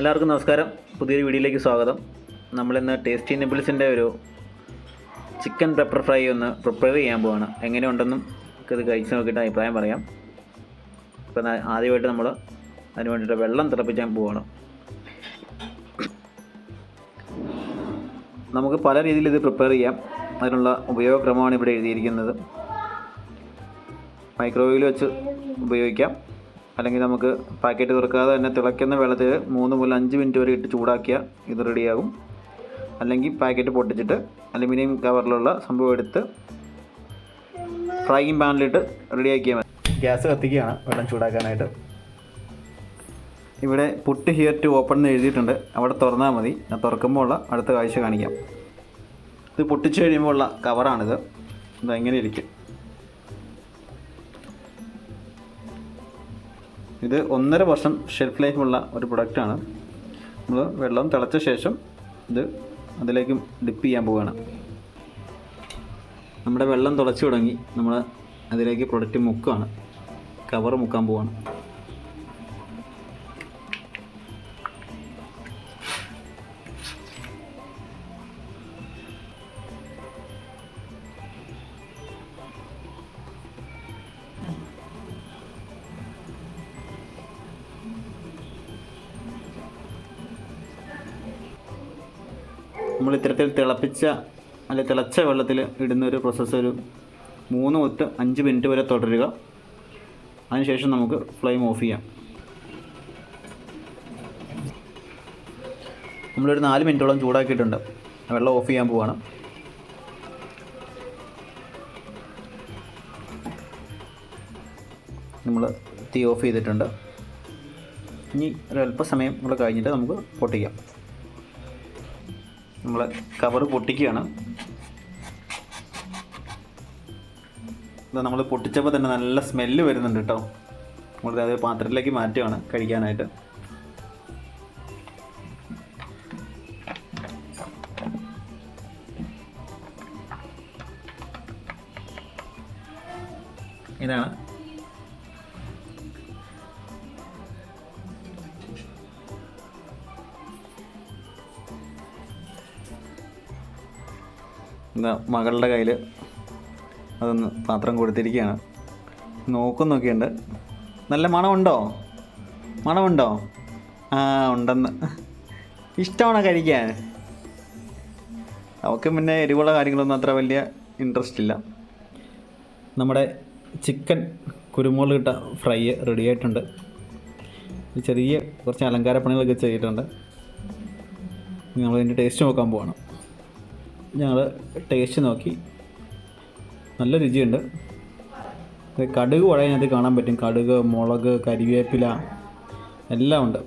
എല്ലാവർക്കും നമസ്കാരം. പുതിയൊരു വീഡിയോയിലേക്ക് സ്വാഗതം. നമ്മളിന്ന് ടേസ്റ്റി നിബിൾസിന്റെ ഒരു ചിക്കൻ പെപ്പർ ഫ്രൈ ഒന്ന് പ്രിപ്പയർ ചെയ്യാൻ പോവാണ്. എങ്ങനെയുണ്ടെന്നും ഒക്കെ ഇത് കഴിച്ച് നോക്കിയിട്ട് അഭിപ്രായം പറയാം. ഇപ്പം ആദ്യമായിട്ട് നമ്മൾ അതിന് വേണ്ടിയിട്ട് വെള്ളം തിളപ്പിക്കാൻ പോവാണ്. നമുക്ക് പല രീതിയിൽ ഇത് പ്രിപ്പയർ ചെയ്യാം. അതിനുള്ള ഉപയോഗക്രമമാണ് ഇവിടെ എഴുതിയിരിക്കുന്നത്. മൈക്രോവേവിൽ വെച്ച് ഉപയോഗിക്കാം. അല്ലെങ്കിൽ നമുക്ക് പാക്കറ്റ് തുറക്കാതെ തന്നെ തിളയ്ക്കുന്ന വെള്ളത്തിൽ മൂന്ന് മുതൽ അഞ്ച് മിനിറ്റ് വരെ ഇട്ട് ചൂടാക്കിയാൽ ഇത് റെഡിയാകും. അല്ലെങ്കിൽ പാക്കറ്റ് പൊട്ടിച്ചിട്ട് അലുമിനിയം കവറിലുള്ള സംഭവം എടുത്ത് ഫ്രൈയിങ് പാനിലിട്ട് റെഡിയാക്കിയാൽ മതി. ഗ്യാസ് കത്തിക്കുകയാണ് വെള്ളം ചൂടാക്കാനായിട്ട്. ഇവിടെ പുട്ട് ഹിയർ ടു ഓപ്പൺ എന്ന് എഴുതിയിട്ടുണ്ട്. അവിടെ തുറന്നാൽ മതി. ഞാൻ തുറക്കുമ്പോൾ ഉള്ള അടുത്ത കാഴ്ച കാണിക്കാം. ഇത് പൊട്ടിച്ചു കഴിയുമ്പോൾ ഉള്ള കവറാണിത് ഇത് എങ്ങനെ ഇരിക്കും ഇത് ഒന്നര വർഷം ഷെൽഫ് ലൈഫുള്ള ഒരു പ്രൊഡക്റ്റാണ് നമ്മൾ വെള്ളം തിളച്ച ശേഷം ഇത് അതിലേക്ക് ഡിപ്പ് ചെയ്യാൻ പോവുകയാണ്. നമ്മുടെ വെള്ളം തിളച്ചു തുടങ്ങി നമ്മൾ അതിലേക്ക് പ്രൊഡക്റ്റ് മുക്കുകയാണ് കവർ മുക്കാൻ പോവുകയാണ്. നമ്മൾ ഇത്തരത്തിൽ തിളപ്പിച്ച അല്ലെ തിളച്ച വെള്ളത്തിൽ ഇടുന്ന ഒരു പ്രോസസ്സ് ഒരു മൂന്ന് മുത്ത് അഞ്ച് മിനിറ്റ് വരെ തുടരുക. അതിനുശേഷം നമുക്ക് ഫ്ലെയിം ഓഫ് ചെയ്യാം. നമ്മളൊരു നാല് മിനിറ്റോളം ചൂടാക്കിയിട്ടുണ്ട്. വെള്ളം ഓഫ് ചെയ്യാൻ പോവാണ്. നമ്മൾ തീ ഓഫ് ചെയ്തിട്ടുണ്ട്. ഇനി ഒരല്പസമയം നമ്മൾ കഴിഞ്ഞിട്ട് നമുക്ക് പൊട്ടിക്കാം. നമ്മൾ കവർ പൊട്ടിക്കുകയാണ്. നമ്മൾ പൊട്ടിച്ചപ്പോൾ തന്നെ നല്ല സ്മെല്ല് വരുന്നുണ്ട് കേട്ടോ നമ്മൾ അത് പാത്രത്തിലേക്ക് മാറ്റുകയാണ് കഴിക്കാനായിട്ട്. ഇതാണ് മകളുടെ കയ്യിൽ അതൊന്ന് പാത്രം കൊടുത്തിരിക്കുകയാണ്. നോക്കുന്നൊക്കെയുണ്ട് നല്ല മണമുണ്ടോ? മണമുണ്ടോ? ആ ഉണ്ടെന്ന്. ഇഷ്ടമാണ് കഴിക്കാൻ? അവൾക്ക് പിന്നെ എരിവുള്ള കാര്യങ്ങളൊന്നും അത്ര വലിയ ഇൻട്രസ്റ്റ് ഇല്ല. നമ്മുടെ ചിക്കൻ കുരുമുളക് ഇട്ട ഫ്രൈ റെഡി ആയിട്ടുണ്ട്. ചെറിയ കുറച്ച് അലങ്കാര പണികളൊക്കെ ചെയ്തിട്ടുണ്ട് നമ്മളതിന്റെ ടേസ്റ്റ് നോക്കാൻ പോവാണ്. ഞങ്ങൾ ടേസ്റ്റ് നോക്കി. നല്ല രുചിയുണ്ട്. കടുക് കടുക് അതിനകത്ത് കാണാൻ പറ്റും. കടുക് മുളക് കരിവേപ്പില എല്ലാം ഉണ്ട്.